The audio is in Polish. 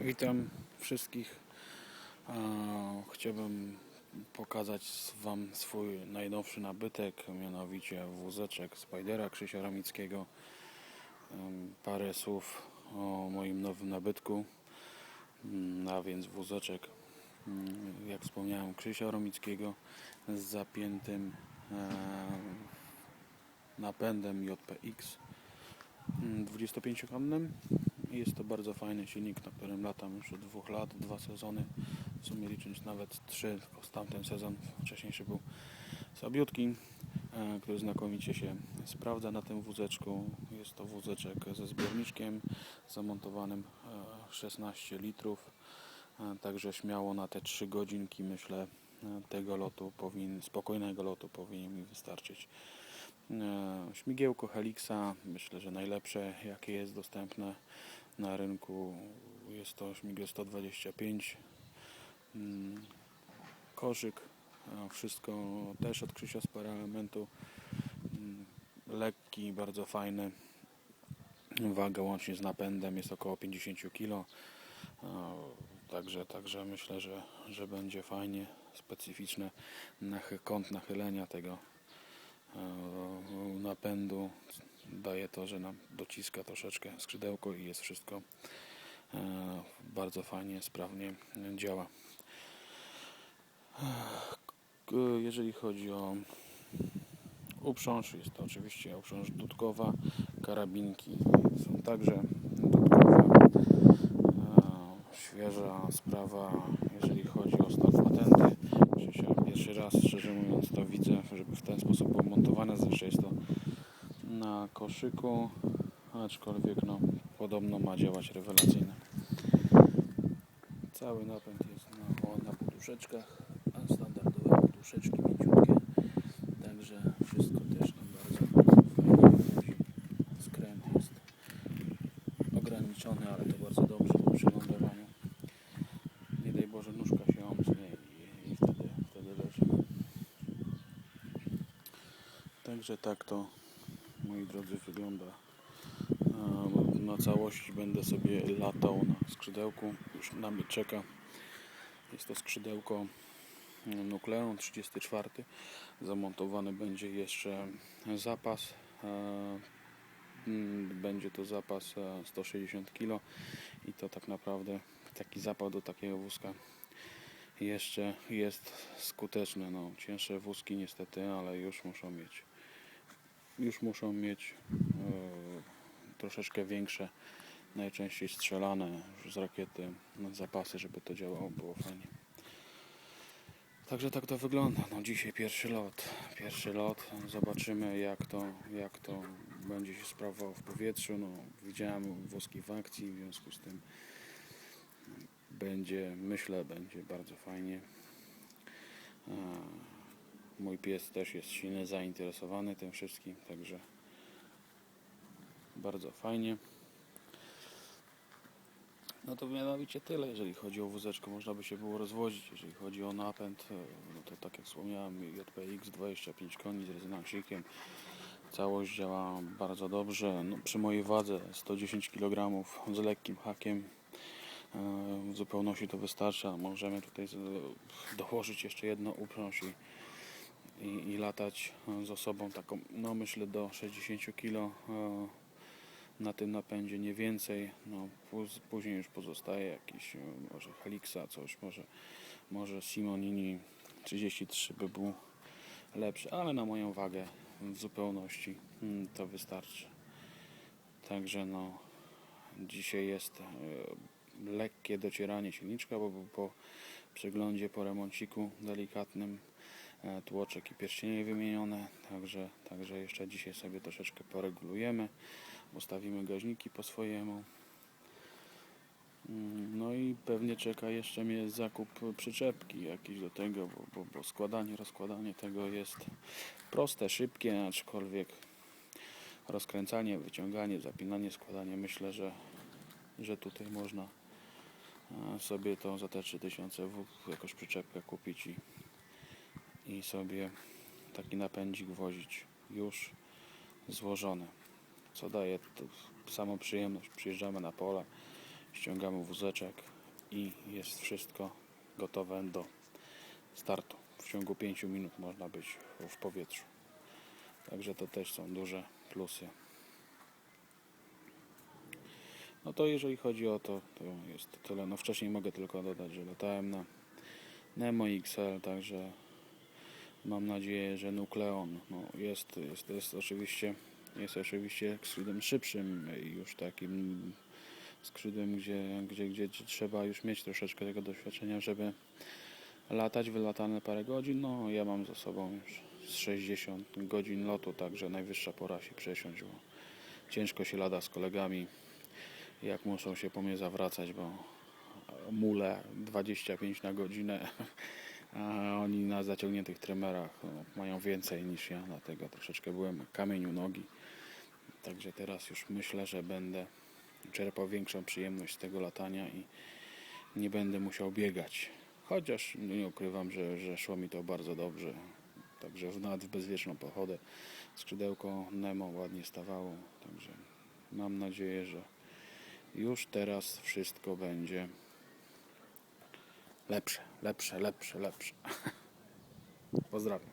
Witam wszystkich. Chciałbym pokazać Wam swój najnowszy nabytek, mianowicie wózeczek Spidera Krzysia Ramickiego. Parę słów o moim nowym nabytku, Mm, a więc wózeczek, mm, jak wspomniałem, Krzysia Romickiego z zapiętym napędem JPX 25-konnym. Jest to bardzo fajny silnik, na którym latam już od dwóch lat, dwa sezony, w sumie licząc nawet trzy, tylko tamten sezon wcześniejszy był słabiutki, e, który znakomicie się sprawdza na tym wózeczku. Jest to wózeczek ze zbiorniczkiem zamontowanym e, 16 litrów, e, także śmiało na te 3 godzinki myślę e, tego lotu powinien, spokojnego lotu powinien mi wystarczyć. E, Śmigiełko Helixa, myślę, że najlepsze jakie jest dostępne na rynku. Jest to śmigieł 125. Mm, Koszyk, wszystko też od Krzysia z paralementu. Mm, Lekki, bardzo fajny. Waga łącznie z napędem jest około 50 kg. Także, także myślę, że, że będzie fajnie, specyficzny nachy, kąt nachylenia tego e, napędu daje to, że nam dociska troszeczkę skrzydełko i jest wszystko e, bardzo fajnie, sprawnie działa. Jeżeli chodzi o uprząż, jest to oczywiście uprząż dudkowa, karabinki są także dudkowe. E, Świeża sprawa, jeżeli chodzi o staw patenty. Pierwszy raz, szczerze mówiąc, to widzę, żeby w ten sposób było montowane. Zazwyczaj jest to na koszyku, aczkolwiek no, podobno ma działać rewelacyjnie. Cały napęd jest na, na poduszeczkach, a standardowe poduszeczki mięciutkie, także wszystko też nam bardzo fajnie. Skręt jest ograniczony, ale to bardzo dobrze po przelądowaniu. Nie daj Boże nóżka się omsknie i, i wtedy, wtedy leżymy. Także tak to moi drodzy wygląda. Na całości będę sobie latał na skrzydełku. Już na mnie czeka. Jest to skrzydełko Nukleon 34. Zamontowany będzie jeszcze zapas. e, mm, Będzie to zapas e, 160 kg i to tak naprawdę taki zapał do takiego wózka jeszcze jest skuteczny. No, cięższe wózki niestety, ale już muszą mieć już muszą mieć e, troszeczkę większe, najczęściej strzelane z rakiety zapasy, żeby to działało, było fajnie. Także tak to wygląda. No, dzisiaj pierwszy lot. Pierwszy lot. Zobaczymy jak to, jak to będzie się sprawowało w powietrzu. No, widziałem włoski w akcji, w związku z tym będzie, myślę, będzie bardzo fajnie. E, Mój pies też jest silnie zainteresowany tym wszystkim, także bardzo fajnie. No to mianowicie tyle, jeżeli chodzi o wózeczkę, można by się było rozwozić. Jeżeli chodzi o napęd, e, no to tak jak wspomniałem, JPX 25 koni z rezonansikiem. Całość działa bardzo dobrze. No, przy mojej wadze 110 kg z lekkim hakiem e, w zupełności to wystarcza. Możemy tutaj z- dołożyć jeszcze jedno uprząż i i, i latać e, z osobą taką, no myślę do 60 kg na tym napędzie, nie więcej. No, później już pozostaje jakiś e, może Helixa, coś, może, może Simonini 33 by był lepszy, ale na moją wagę w zupełności mm, to wystarczy. Także no, dzisiaj jest e, lekkie docieranie silniczka, bo po przeglądzie, po remonciku delikatnym e, tłoczek i pierścienie wymienione, także, także jeszcze dzisiaj sobie troszeczkę poregulujemy, ustawimy gaźniki po swojemu. Mm, No i pewnie czeka jeszcze mnie zakup przyczepki jakiś do tego, bo, bo, bo składanie, rozkładanie tego jest proste, szybkie, aczkolwiek rozkręcanie, wyciąganie, zapinanie, składanie myślę, że, że tutaj można e, sobie to za te 3000 w jakoś przyczepkę kupić i, i sobie taki napędzik wozić już złożony. Co daje samą przyjemność. Przyjeżdżamy na pola, ściągamy wózeczek i jest wszystko gotowe do startu. W ciągu 5 minut można być w powietrzu. Także to też są duże plusy. No to jeżeli chodzi o to, to jest tyle. No wcześniej mogę tylko dodać, że latałem na Nemo XL, także mam nadzieję, że Nukleon no jest, jest, jest oczywiście jest oczywiście skrzydłem szybszym już takim skrzydłem, gdzie, gdzie, gdzie trzeba już mieć troszeczkę tego doświadczenia, żeby latać wylatane parę godzin. No ja mam za sobą już z 60 godzin lotu, także najwyższa pora się przesiąść, bo ciężko się lada z kolegami, jak muszą się po mnie zawracać, bo mule 25 na godzinę, a oni na zaciągniętych tremerach mają więcej niż ja, dlatego troszeczkę byłem kamień u nogi. Także teraz już myślę, że będę czerpał większą przyjemność z tego latania i nie będę musiał biegać. Chociaż nie ukrywam, że, że szło mi to bardzo dobrze. Także nawet w bezwieczną pochodę skrzydełko Nemo ładnie stawało. Także mam nadzieję, że już teraz wszystko będzie lepsze, lepsze, lepsze, lepsze. Pozdrawiam.